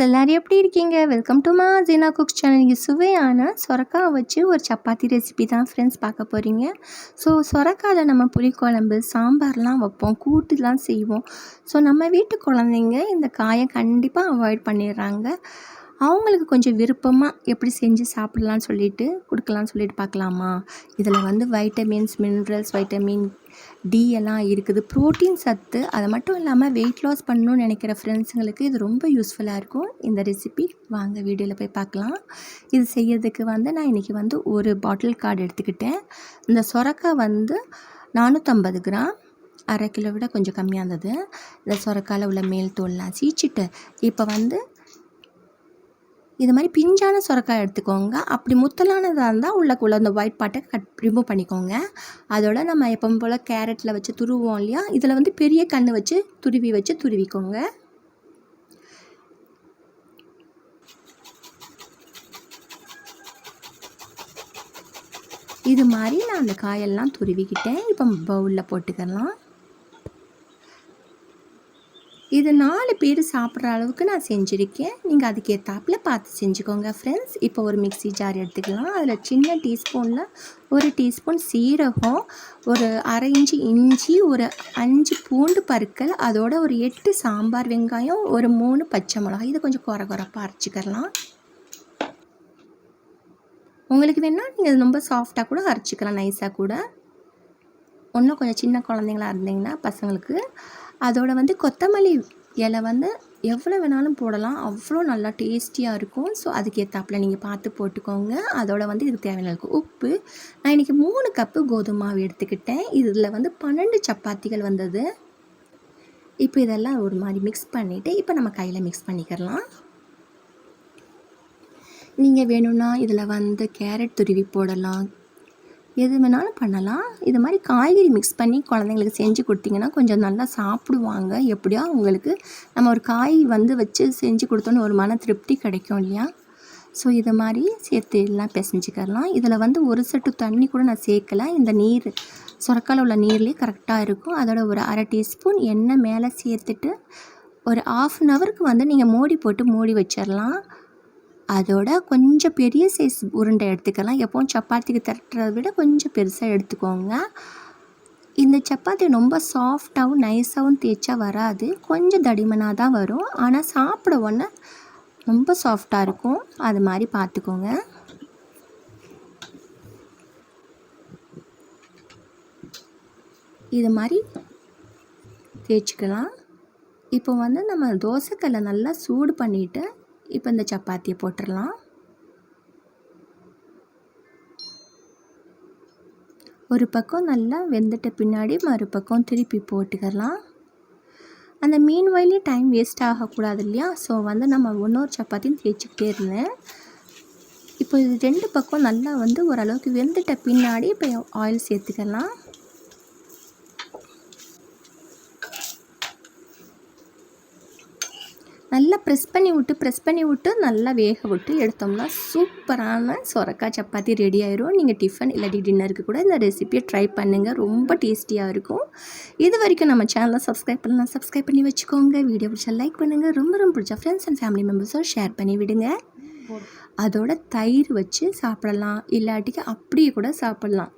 Friends எல்லோரும் எப்படி இருக்கீங்க? வெல்கம் டு மா ஜீனா குக்ஸ் சேனல் இங்கே சுவையான சொரக்காய் வச்சு ஒரு சப்பாத்தி ரெசிபி தான் ஃப்ரெண்ட்ஸ் பார்க்க போகிறீங்க ஸோ சொரக்காயில் நம்ம புளிக்குழம்பு சாம்பார்லாம் வைப்போம் கூட்டுலாம் செய்வோம். ஸோ நம்ம வீட்டு குழந்தைங்க இந்த காயை கண்டிப்பாக அவாய்ட் பண்ணிடுறாங்க. அவங்களுக்கு கொஞ்சம் விருப்பமாக எப்படி செஞ்சு சாப்பிட்லான்னு சொல்லிட்டு கொடுக்கலான்னு சொல்லிட்டு பார்க்கலாமா? இதில் வந்து வைட்டமின்ஸ் மினரல்ஸ் வைட்டமின் டி எல்லாம் இருக்குது. ப்ரோட்டீன் சத்து அது மட்டும் இல்லாமல் வெயிட் லாஸ் பண்ணணும்னு நினைக்கிற ஃப்ரெண்ட்ஸுங்களுக்கு இது ரொம்ப யூஸ்ஃபுல்லாக இருக்கும். இந்த ரெசிபி வாங்க வீடியோவில் போய் பார்க்கலாம். இது செய்யறதுக்கு வந்து நான் இன்றைக்கி வந்து ஒரு பாட்டில் கார்டு எடுத்துக்கிட்டேன். இந்த சொரக்காய் வந்து நானூற்றம்பது கிராம். அரை கிலோ விட கொஞ்சம் கம்மியாக இருந்தது. இந்த சொரக்காயில் உள்ள மேல் தோல்லாம் சீச்சிட்டு இப்போ வந்து இது மாதிரி பிஞ்சான சுரக்காய் எடுத்துக்கோங்க. அப்படி முத்தலானதாக இருந்தால் உள்ளக்குள்ள அந்த ஒயிட் பாட்டை கட் ரிமூவ் பண்ணிக்கோங்க. அதோட நம்ம எப்பவும் போல் கேரட்டில் வச்சு துருவோம் இல்லையா? இதில் வந்து பெரிய கன்று வச்சு துருவி வச்சு துருவிக்கோங்க. இது மாதிரி நான் அந்த காயெல்லாம் துருவிக்கிட்டேன். இப்போ பவுலில் போட்டுக்கலாம். இது நாலு பேர் சாப்பிட்ற அளவுக்கு நான் செஞ்சுருக்கேன். நீங்கள் அதுக்கேற்றாப்பில் பார்த்து செஞ்சுக்கோங்க ஃப்ரெண்ட்ஸ் இப்போ ஒரு மிக்சி ஜார் எடுத்துக்கலாம். அதில் சின்ன டீஸ்பூனில் ஒரு டீஸ்பூன் சீரகம் ஒரு அரை இஞ்சி இஞ்சி ஒரு அஞ்சு பூண்டு பருக்கள் அதோட ஒரு எட்டு சாம்பார் வெங்காயம் ஒரு மூணு பச்சை மிளகாய். இது கொஞ்சம் குறை குறைப்பாக அரைச்சிக்கலாம். உங்களுக்கு வேணால் நீங்கள் ரொம்ப சாஃப்டாக கூட அரைச்சிக்கலாம் நைஸாக கூட. இன்னும் கொஞ்சம் சின்ன குழந்தைங்களா இருந்தீங்கன்னா பசங்களுக்கு அதோட வந்து கொத்தமல்லி இலை வந்து எவ்வளோ வேணாலும் போடலாம். அவ்வளோ நல்லா டேஸ்டியாக இருக்கும். ஸோ அதுக்கேற்றாப்புல நீங்கள் பார்த்து போட்டுக்கோங்க. அதோட வந்து இதுக்கு தேவையான உப்பு. நான் இன்றைக்கி மூணு கப்பு கோதுமை மாவு எடுத்துக்கிட்டேன். இதில் வந்து பன்னெண்டு சப்பாத்திகள் வந்தது. இப்போ இதெல்லாம் ஒரு மாதிரி மிக்ஸ் பண்ணிவிட்டு இப்போ நம்ம கையில் மிக்ஸ் பண்ணிக்கிறலாம் நீங்கள் வேணும்னா இதில் வந்து கேரட் துருவி போடலாம். எது வேணாலும் பண்ணலாம். இது மாதிரி காய்கறி மிக்ஸ் பண்ணி குழந்தைங்களுக்கு செஞ்சு கொடுத்தீங்கன்னா கொஞ்சம் நல்லா சாப்பிடுவாங்க. எப்படியோ அவங்களுக்கு நம்ம ஒரு காய் வந்து வச்சு செஞ்சு கொடுத்தோன்னு ஒரு மன திருப்தி கிடைக்கும் இல்லையா? ஸோ இதை மாதிரி சேர்த்து எல்லாம் பிசைஞ்சிக்கலாம். இதில் வந்து ஒரு செட்டு தண்ணி கூட நான் சேர்க்கலை. இந்த நீர் சுரக்கால் உள்ள நீர்லேயே கரெக்டாக இருக்கும். அதோட ஒரு அரை டீஸ்பூன் எண்ணெய் மேலே சேர்த்துட்டு ஒரு ஆஃப் அன் ஹவருக்கு வந்து நீங்கள் மூடி போட்டு மூடி வச்சிடலாம் அதோட கொஞ்சம் பெரிய சைஸ் உருண்டை எடுத்துக்கலாம். எப்போவும் சப்பாத்திக்கு தட்டுறதை விட கொஞ்சம் பெருசாக எடுத்துக்கோங்க. இந்த சப்பாத்தி ரொம்ப சாஃப்டாகவும் நைஸாகவும் தேய்ச்சா வராது. கொஞ்சம் தடிமனாக தான் வரும். ஆனால் சாப்பிட ஒன்று ரொம்ப சாஃப்டாக இருக்கும். அது மாதிரி பார்த்துக்கோங்க. இது மாதிரி தேய்ச்சிக்கலாம். இப்போ வந்து நம்ம தோசைக்கல்லை நல்லா சூடு பண்ணிவிட்டு இப்போ இந்த சப்பாத்தியை போட்டுடலாம். ஒரு பக்கம் நல்லா வெந்துட்ட பின்னாடி மறுபக்கம் திருப்பி போட்டுக்கலாம். அந்த மீன் வயலையும் டைம் வேஸ்ட் ஆகக்கூடாது இல்லையா? ஸோ வந்து நம்ம இன்னொரு சப்பாத்தியும் தேய்ச்சிக்கிட்டே இருந்தேன். இப்போ இது ரெண்டு பக்கம் நல்லா வந்து ஓரளவுக்கு வெந்துட்ட பின்னாடி இப்போ ஆயில் சேர்த்துக்கலாம். நல்லா ப்ரெஸ் பண்ணி விட்டு ப்ரெஸ் பண்ணி விட்டு நல்லா வேக விட்டு எடுத்தோம்னா சூப்பரான சொரக்காய் சப்பாத்தி ரெடி ஆயிரும். நீங்கள் டிஃபன் இல்லாட்டி டின்னருக்கு கூட இந்த ரெசிபியை ட்ரை பண்ணுங்கள் ரொம்ப டேஸ்டியாக இருக்கும். இது வரைக்கும் நம்ம சேனலை சப்ஸ்கிரைப் பண்ணலாம் சப்ஸ்கிரைப் பண்ணி வச்சுக்கோங்க. வீடியோ பிடிச்சா லைக் பண்ணுங்கள் ரொம்ப ரொம்ப பிடிச்சா ஃப்ரெண்ட்ஸ் அண்ட் ஃபேமிலி மெம்பர்ஸும் ஷேர் பண்ணி விடுங்க. அதோட தயிர் வச்சு சாப்பிடலாம். இல்லாட்டிக்கு அப்படியே கூட சாப்பிட்லாம்.